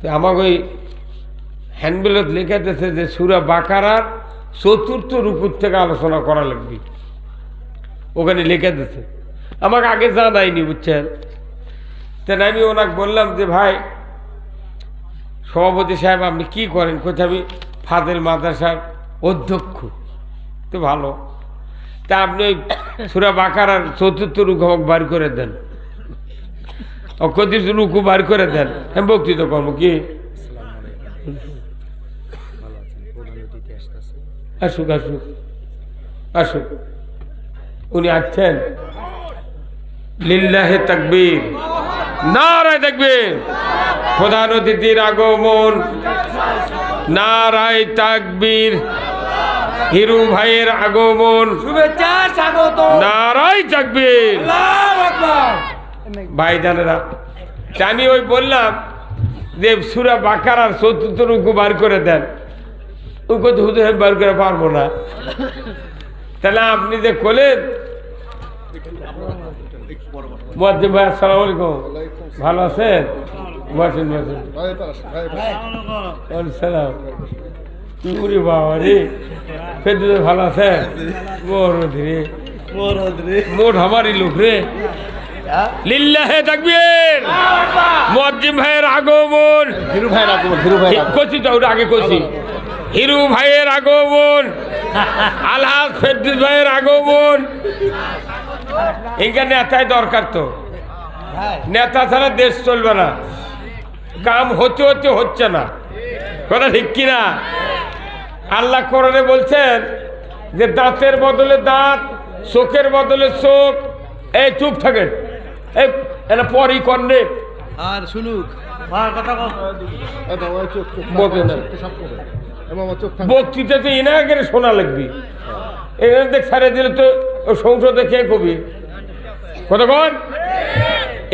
তো আমাকে ওই হ্যান্ডবিলত লেখাতেছে যে সুরা বাকারার চতুর্থ রুকুর থেকে আলোচনা করা লাগবে। ওখানে লিখে দিছে আমাকে আগে জানায়নি, বুঝছেন? তেন আমি ওনাকে বললাম যে, ভাই, সভাপতি সাহেব, আপনি কি করেন? কোথায় আমি ফাদেল মাদ্রাসার অধ্যক্ষ। তো ভালো। তা আপনি ওই সুরা বাকারার চতুর্থ রুকু আমাকে বার করে দেন। অক্ষতির রুকু বার করে দেন? আমি বক্তৃতা করব কি? আসুক আসুক আসুক। উনি আসছেন লিল্লাহে তাকবীর। নারায় তাকবীর। প্রধান অতিথির আগমন। নারায় তাকবীর। হিরু ভাইয়ের আগমন। শুভেচ্ছা স্বাগত নারায় তাকবীর। ভাই জানেরা তা আমি ওই বললাম যে সুরা বাকার আর চতুর্থ রুকু বার করে দেন। ওই কথা হুদুর আমি বার করে পারব না। তাহলে আপনি যে করলেন। মুয়াজ্জিম ভাই আসসালামু আলাইকুম। ভালো আছেন? বসেন বসেন সালাম। উরি বাবা রে। ফের ভালো আছে মোর মোট আমারই লোক রে। লিল্লাহে তাকবীর। মুয়াজ্জিম ভাইয়ের আগমন। হিরু ভাই রাখব হিরু ভাই কচি তো ওটা আগে কচি। হিরু ভাইয়ের আগমন। আলহাজ ফেরদুস ভাইয়ের আগমন। এখানে নেতাই দরকার তো। নেতা ছাড়া দেশ চলবে না। কাম হতে হতে হচ্ছে না। কথা ঠিক কিনা? আল্লাহ কোরআনে বলছেন যে দাঁতের বদলে দাঁত চোখের বদলে চোখ এই চুপ থাকেন। এই এটা পরই কর্ণে আর শুনুক কথা বলবে না। বক্তৃতা তো এনে আগে শোনা লাগবি। এখানে দেখ সারে দিলে তো ও সংসদে কে কবি। কতক্ষণ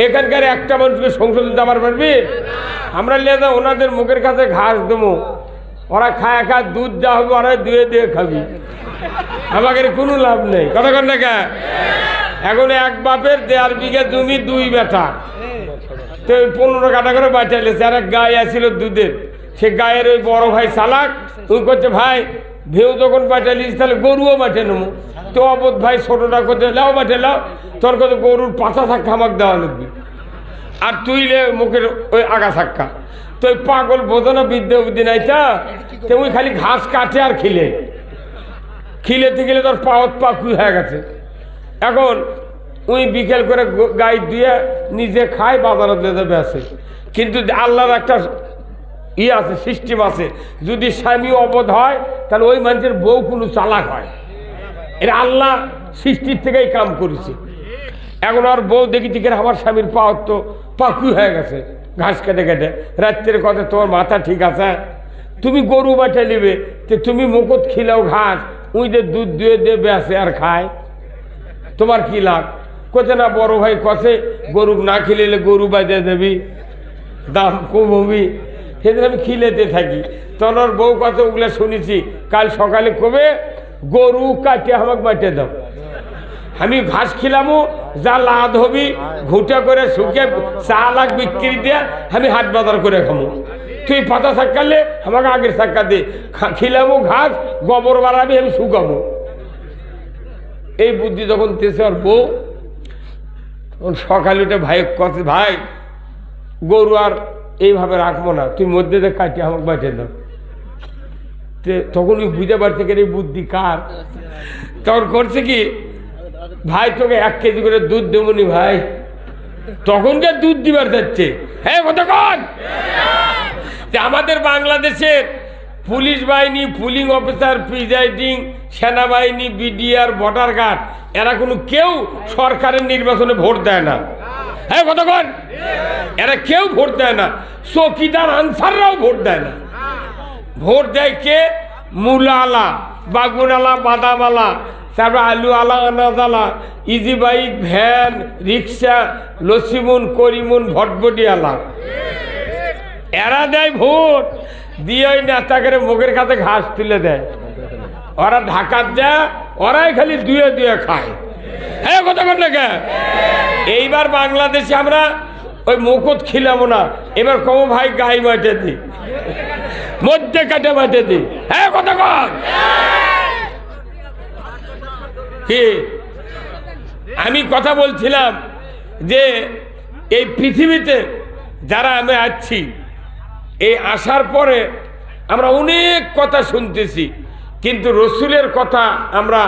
এখানকার একটা মানুষকে সংসদে যাবার পারবি? আমরা লেদা ওনাদের মুখের কাছে ঘাস দেবো। ওরা খায় খা দুধ যা হবে ওরা দুয়ে দিয়ে খাবি। আমাদের কোনো লাভ নেই। কতক্ষণ দেখা এখন এক বাপের দেড় বিঘে জমি, দুই বেটা। তো ওই পনেরো কাটা করে বাঁচাইলেছে আর এক গায়ে আসছিল দুধের। সে গায়ের ওই বড় ভাই চালাক তুই করছে ভাই, ভেউ যখন বাঁচালিস তাহলে গরুও বাঁচে নেব। তো অবোধ ভাই ছোটটা করছে লাও বাঁচে লাও। তোর কত গরুর পাতা থাকা আমাকে দেওয়া লাগবে। আর তুই লে মুখের ওই আগা থাক্কা তো ওই পাগল বোঝো না বিদ্যা বুদ্ধি নাই তা তো ওই খালি ঘাস কাটে আর খিলে। খিলেতে গেলে তোর পাওয়াত পাকুই হয়ে গেছে। এখন উই বিকেল করে গাই দিয়ে নিজে খায় বাজারে দিয়ে বেসে কিন্তু আল্লাহর একটা ই আছে, সিস্টেম আছে, যদি স্বামী অবধ হয়, তাহলে ওই মানুষের বউ কোনো চালাক হয়। এটা আল্লাহ সৃষ্টির থেকেই কাম করেছে। এখন আর বউ দেখি থেকে আমার স্বামীর পাওয়ার তো পাকুই হয়ে গেছে, ঘাস কেটে কেটে। রাত্রের কথা, তোমার মাথা ঠিক আছে তুমি গরু বাটে নেবে, তো তুমি মুকুট খিলাও ঘাস উইদের দুধ দিয়ে দেবে আসে আর খায়। তোমার কি লাভ কোথে না, বড় ভাই কষে গরু না খিলেলে গরু বাজে দেবি, দাম কম হবি। সেদিন আমি খিলেতে থাকি। ওর বউ কত ওগুলো শুনেছি, কাল সকালে কবে গরু কাটে, আমাকে বাটে দাও। আমি ঘাস খিলামো, যা লাদ হবি, ঘুটে করে শুকে চা লাখ বিক্রি দিয়ে আমি হাট বাজার করে খামু। তুই পাতা সাক্কালে আমাকে আগের সাক্কা দে। খিলামো ঘাস, গোবর বাড়াবি, আমি শুকাবো এই বুদ্ধি যখন তেসে আর বউ, তখন সকালে উঠে ভাই কথা ভাই, গরু আর এইভাবে রাখব না, তুই মধ্যে দিয়ে কাটিয়ে আমাকে বাঁচিয়ে দাও। তে তখন বুঝতে পারছে কি এই বুদ্ধি কার? তখন করছে কি, ভাই, তোকে এক কেজি করে দুধ দেবো নি, ভাই। তখন যে দুধ দিবার যাচ্ছে হ্যাঁ কতক্ষণ আমাদের বাংলাদেশের পুলিশ বাহিনী পুলিং অফিসার প্রিজাইডিং সেনাবাহিনী বিডিআর ভোটার কার্ড এরা কোনো কেউ সরকারের নির্বাচনে ভোট দেয় না। হ্যাঁ কতক্ষণ এরা কেউ ভোট দেয় না। চকিদার, আনসাররাও ভোট দেয় না। ভোট দেয় কে? মূলালা, বাগুনালা, বাদামালা, তারপর আলু আলা আনাজালা ইজি বাইক ভ্যান, রিক্সা, লসিমুন, করিমুন ভটভটি আলা এরা দেয় ভোট। দিয়ে ওই নেতাকে মুখের কাছে ঘাস তুলে দেয়। ওরা ঢাকার দেয় ওরাই খালি দুয়ে দুয়ে খায়। হ্যাঁ কথা না এইবার বাংলাদেশে আমরা ওই মুকুট খিলাবো না, এবার কমো ভাই গাই মাঠে দি। মধ্যে কাটে মাঠে দি। হ্যাঁ কথা কর কি? আমি কথা বলছিলাম যে এই পৃথিবীতে যারা আমি আছি এই আসার পরে আমরা অনেক কথা শুনতেছি, কিন্তু রসুলের কথা আমরা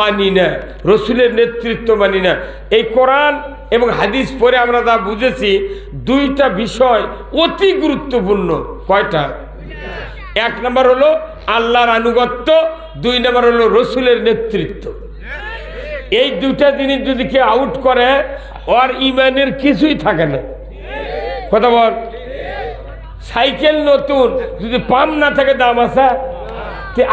মানি না, রসুলের নেতৃত্ব মানি না। এই কোরআন এবং হাদিস পরে আমরা যা বুঝেছি, দুইটা বিষয় অতি গুরুত্বপূর্ণ। কয়টা? এক নম্বর হলো আল্লাহর আনুগত্য, দুই নম্বর হলো রসুলের নেতৃত্ব। এই দুটা জিনিস যদি কেউ আউট করে, ওর ইমানের কিছুই থাকে না। কথা বল। সাইকেল নতুন, যদি পাম্প না থাকে দাম আসা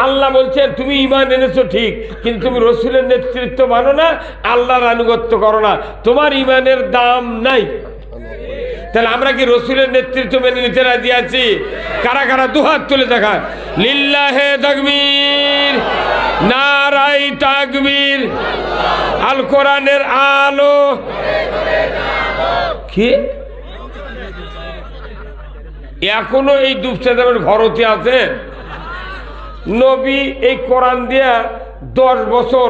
আল্লাহ বলছেন, তুমি ইমান এনেছো ঠিক, কিন্তু তুমি রসুলের নেতৃত্ব মানো না, আল্লাহর আনুগত্য করো না। তোমার ইমানের দাম নাই। তাহলে আমরা কি রসুলের নেতৃত্ব মেনে নিতে রাজি আছি? কারা কারা দুহাত তুলে দেখা লিল্লাহে তাকবীর নারাই তাকবীর, আল কোরআনের আলো। কি? এখনও এই দুপচাঁদের ঘরতে আছে নবী এই কোরআন দিয়া দশ বছর